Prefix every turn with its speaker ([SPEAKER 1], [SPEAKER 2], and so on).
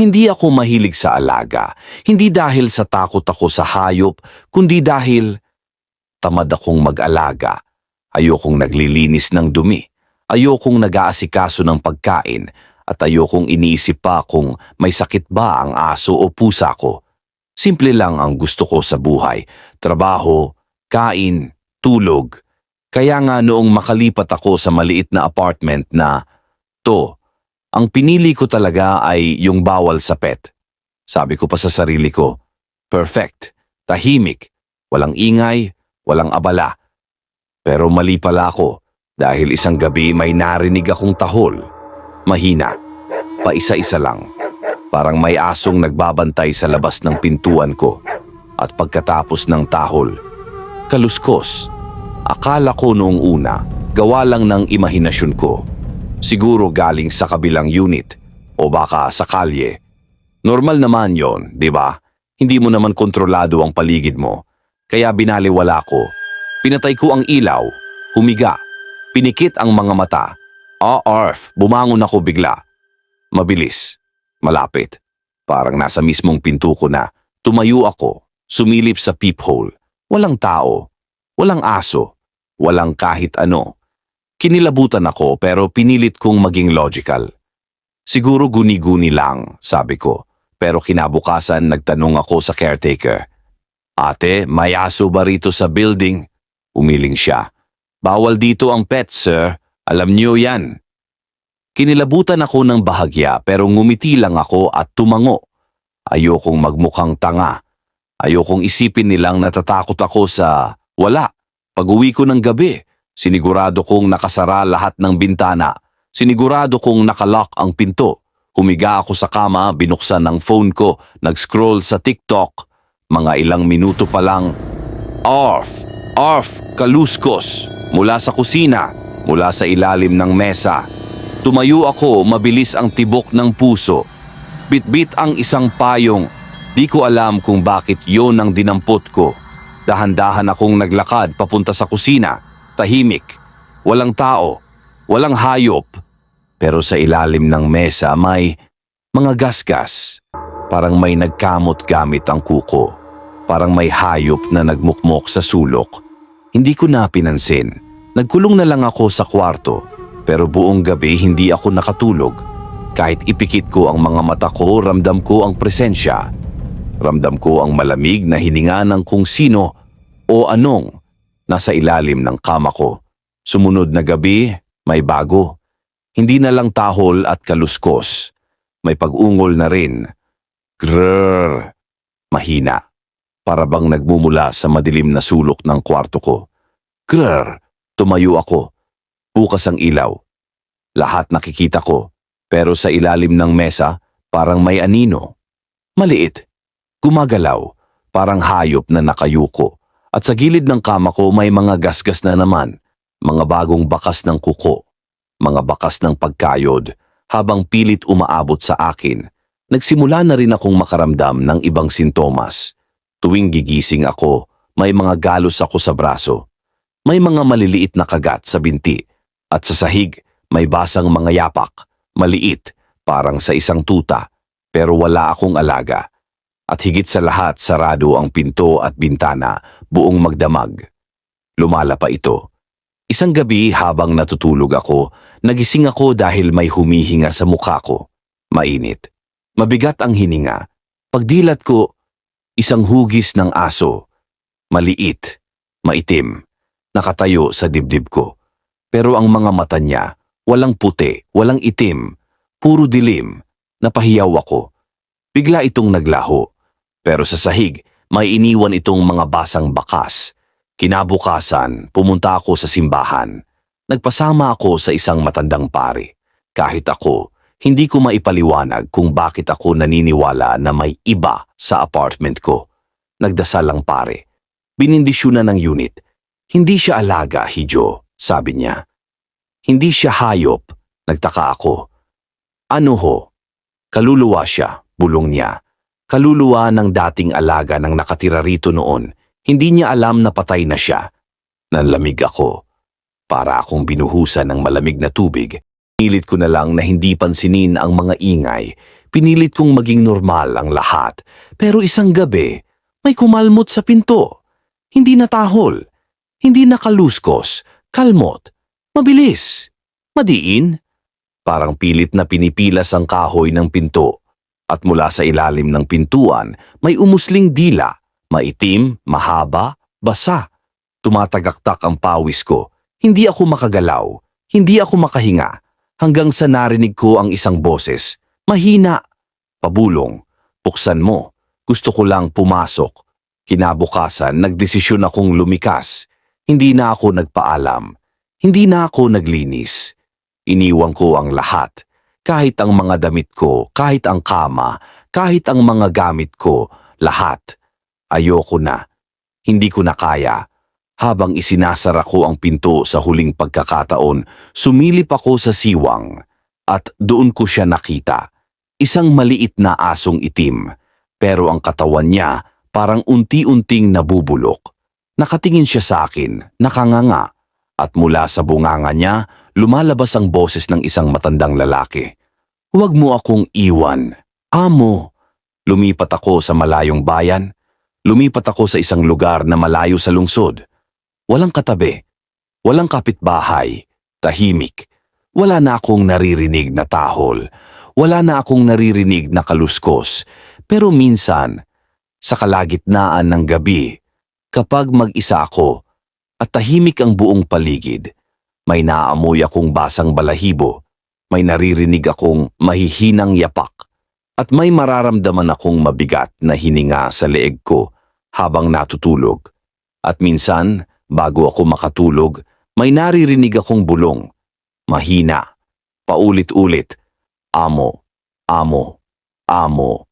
[SPEAKER 1] Hindi ako mahilig sa alaga. Hindi dahil sa takot ako sa hayop, kundi dahil tamad akong mag-alaga. Ayokong naglilinis ng dumi. Ayokong nag-aasikaso ng pagkain at ayokong iniisip pa kung may sakit ba ang aso o pusa ko. Simple lang ang gusto ko sa buhay. Trabaho, kain, tulog. Kaya nga noong makalipat ako sa maliit na apartment na, to, ang pinili ko talaga ay yung bawal sa pet. Sabi ko pa sa sarili ko, perfect, tahimik, walang ingay, walang abala. Pero mali pala ako dahil isang gabi may narinig akong tahol. Mahina, paisa-isa lang. Parang may asong nagbabantay sa labas ng pintuan ko. At pagkatapos ng tahol, kaluskos. Akala ko noong una, gawa lang ng imahinasyon ko. Siguro galing sa kabilang unit o baka sa kalye. Normal naman yon, di ba? Hindi mo naman kontrolado ang paligid mo. Kaya binaliwala ko. Pinatay ko ang ilaw, humiga, pinikit ang mga mata. Ah, arf, bumangon ako bigla. Mabilis, malapit. Parang nasa mismong pinto ko na. Tumayo ako, sumilip sa peephole. Walang tao, walang aso, walang kahit ano. Kinilabutan ako pero pinilit kong maging logical. Siguro guni-guni lang, sabi ko. Pero kinabukasan nagtanong ako sa caretaker. Ate, may aso ba rito sa building? Umiling siya. Bawal dito ang pet, sir. Alam niyo yan. Kinilabutan ako ng bahagya pero ngumiti lang ako at tumango. Ayokong magmukhang tanga. Ayokong isipin nilang natatakot ako sa wala. Pag-uwi ko ng gabi, sinigurado kong nakasara lahat ng bintana. Sinigurado kong nakalock ang pinto. Humiga ako sa kama, binuksan ang phone ko, nag-scroll sa TikTok. Mga ilang minuto pa lang, Arf! Arf! Kaluskos! Mula sa kusina, mula sa ilalim ng mesa. Tumayo ako, mabilis ang tibok ng puso. Bitbit ang isang payong. Di ko alam kung bakit yon ang dinampot ko. Dahan-dahan akong naglakad papunta sa kusina. Tahimik. Walang tao. Walang hayop. Pero sa ilalim ng mesa may mga gasgas. Parang may nagkamot gamit ang kuko. Parang may hayop na nagmukmok sa sulok. Hindi ko na pinansin. Nagkulong na lang ako sa kwarto. Pero buong gabi hindi ako nakatulog. Kahit ipikit ko ang mga mata ko, ramdam ko ang presensya. Ramdam ko ang malamig na hininga ng kung sino o anong nasa ilalim ng kama ko. Sumunod na gabi, may bago. Hindi na lang tahol at kaluskos. May pag-ungol na rin. Grrr. Mahina. Para bang nagmumula sa madilim na sulok ng kwarto ko. Grrr. Tumayo ako. Bukas ang ilaw. Lahat nakikita ko. Pero sa ilalim ng mesa, parang may anino. Maliit. Gumagalaw. Parang hayop na nakayuko. At sa gilid ng kama ko may mga gasgas na naman. Mga bagong bakas ng kuko. Mga bakas ng pagkayod. Habang pilit umaabot sa akin, nagsimula na rin akong makaramdam ng ibang sintomas. Tuwing gigising ako, may mga galos ako sa braso. May mga maliliit na kagat sa binti. At sa sahig, may basang mga yapak. Maliit, parang sa isang tuta. Pero wala akong alaga. At higit sa lahat, sarado ang pinto at bintana, buong magdamag. Lumala pa ito. Isang gabi habang natutulog ako, nagising ako dahil may humihinga sa mukha ko. Mainit. Mabigat ang hininga. Pagdilat ko, isang hugis ng aso. Maliit, maitim, nakatayo sa dibdib ko. Pero ang mga mata niya, walang puti, walang itim, puro dilim, napahiyaw ako. Bigla itong naglaho. Pero sa sahig, may iniwan itong mga basang bakas. Kinabukasan, pumunta ako sa simbahan. Nagpasama ako sa isang matandang pari. Kahit ako, hindi ko maipaliwanag kung bakit ako naniniwala na may iba sa apartment ko. Nagdasal lang pare. Binindisyonan ng unit. Hindi siya alaga, Hijo, sabi niya. Hindi siya hayop, nagtaka ako. Ano ho? Kaluluwa siya, bulong niya. Kaluluwa ng dating alaga ng nakatira rito noon. Hindi niya alam na patay na siya. Nanlamig ako. Para akong binuhusan ng malamig na tubig, pilit ko na lang na hindi pansinin ang mga ingay. Pinilit kong maging normal ang lahat. Pero isang gabi, may kumalmot sa pinto. Hindi natahol. Hindi nakaluskos. Kalmot. Mabilis. Madiin. Parang pilit na pinipilas ang kahoy ng pinto. At mula sa ilalim ng pintuan, may umusling dila. Maitim, mahaba, basa. Tumatagaktak ang pawis ko. Hindi ako makagalaw. Hindi ako makahinga. Hanggang sa narinig ko ang isang boses. Mahina. Pabulong. Buksan mo. Gusto ko lang pumasok. Kinabukasan, nagdesisyon akong lumikas. Hindi na ako nagpaalam. Hindi na ako naglinis. Iniwan ko ang lahat. Kahit ang mga damit ko, kahit ang kama, kahit ang mga gamit ko, lahat. Ayoko na. Hindi ko na kaya. Habang isinasara ko ang pinto sa huling pagkakataon, sumilip ako sa siwang at doon ko siya nakita. Isang maliit na asong itim, pero ang katawan niya parang unti-unting nabubulok. Nakatingin siya sa akin, nakanganga, at mula sa bunganga niya, lumalabas ang boses ng isang matandang lalaki. Huwag mo akong iwan. Amo. Lumipat ako sa malayong bayan. Lumipat ako sa isang lugar na malayo sa lungsod. Walang katabi. Walang kapitbahay. Tahimik. Wala na akong naririnig na tahol. Wala na akong naririnig na kaluskos. Pero minsan, sa kalagitnaan ng gabi, kapag mag-isa ako at tahimik ang buong paligid, may naamoy akong basang balahibo, may naririnig akong mahihinang yapak, at may mararamdaman akong mabigat na hininga sa leeg ko habang natutulog. At minsan, bago ako makatulog, may naririnig akong bulong. Mahina. Paulit-ulit. Amo. Amo. Amo.